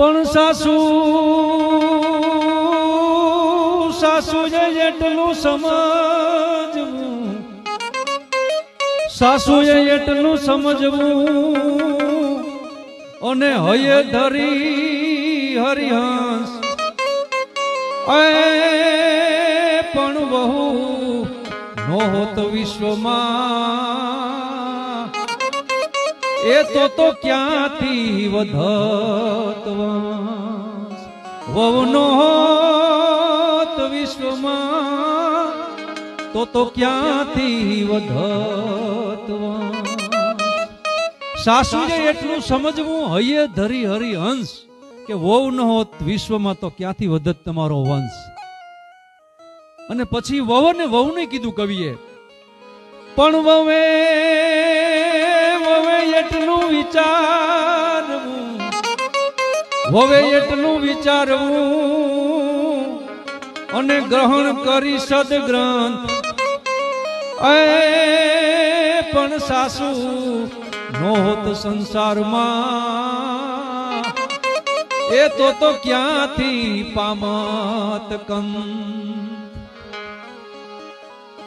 પણ સાસુ સાસુ જે એટલું સમજવું. સાસુએ એટલું સમજવું. અને હયે ધરી હરિહંસ. પણ બહુ નહોત હોત વિશ્વમાં. એ તો તો ક્યાંથી વધત વંશ હોત વિશ્વમાં તો તો ક્યાંથી વધત સાસુએ એટલું સમજવું હૈયે ધરી હરી હંસ કે વહુ ન હોત વિશ્વમાં તો ક્યાંથી વધત તમારો વંશ? અને પછી વહુ ને વહુ ને કીધું કવિએ પણ વવે વિચારવું. હવે એટલું વિચારવું અને ગ્રહણ કરી સદગ્રંથ. એ પણ સાસુ નહોત સંસારમાં. એ તો તો ક્યાંથી પામત કંદ?